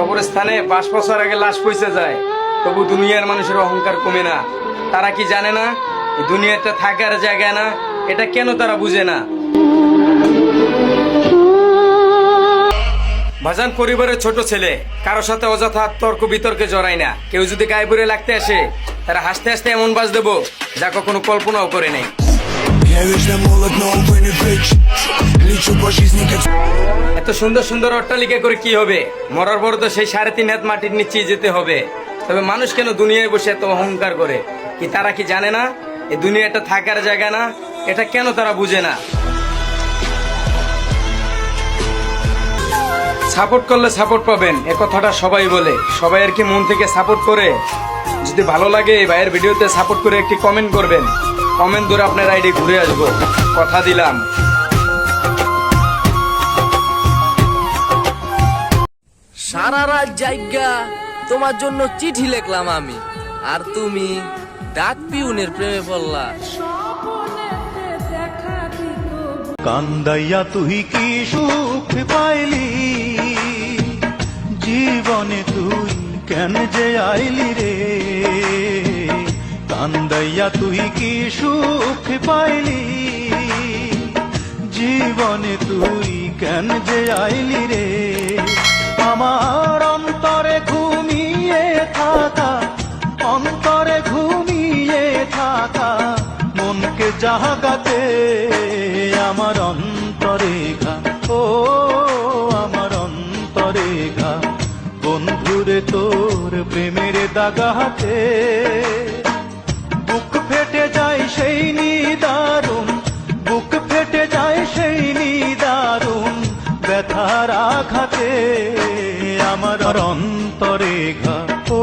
কবরস্থানে পাঁচ বছর আগে লাশ পৌঁছে যায় তবু দুনিয়ার মানুষের অহংকার কমে না তারা কি জানে না এই দুনিয়াটা থাকার জায়গা না এটা কেন তারা বুঝে না ভাজান পরিবারের ছোট ছেলে কারোর সাথে অযথা তর্ক বিতর্কে জড়াই না কেউ যদি গায়ে পরে লাগতে আসে তারা হাসতে হাসতে এমন বাজ দেবো যা কখনো কল্পনাও করে নেই Я вечно молод, но увы не вечен Лечу по жизни как এত সুন্দর সুন্দর অট্টালিকা করে কি হবে? মরার পর তো সেই সাড়ে তিন হাত মাটির নিচেই যেতে হবে। তবে মানুষ কেন দুনিয়ায় বসে এত অহংকার করে? কি তারা কি জানে না? এই দুনিয়াটা থাকার জায়গা না? এটা কেন তারা বুঝে না? সাপোর্ট করলে সাপোর্ট পাবেন, এ কথাটা সবাই বলে। সবাই আর কি মন থেকে সাপোর্ট করে? যদি ভালো লাগে এই ভাইয়ের ভিডিওতে সাপোর্ট করে একটি কমেন্ট করবেন। কমেন্ট ধরে আপনার আইডি ঘুরে আসব। কথা দিলাম। সারা রাত জায়গা তোমার জন্য চিঠি লিখলাম আমি। আর তুমি ডাক পিউনের প্রেমে পড়লা। কান্দাইয়া তুই কি সুখ পাইলি? জীবনে তুই কেন যে আইলি রে? কান্দাইয়া তুই কি সুখ পাইলি? জীবনে তুই কেন যে আইলি রে? আমার অন্তরে ঘুমিয়ে থাকা, অন্তরে ঘুমিয়ে থাকা, মনকে জাগাতে আমার অন্তরে ঘা। ও, আমার অন্তরে ঘা। বন্ধুরে তোর প্রেমের দাগাতে আঘাতে আমার অন্তরে ঘা। ও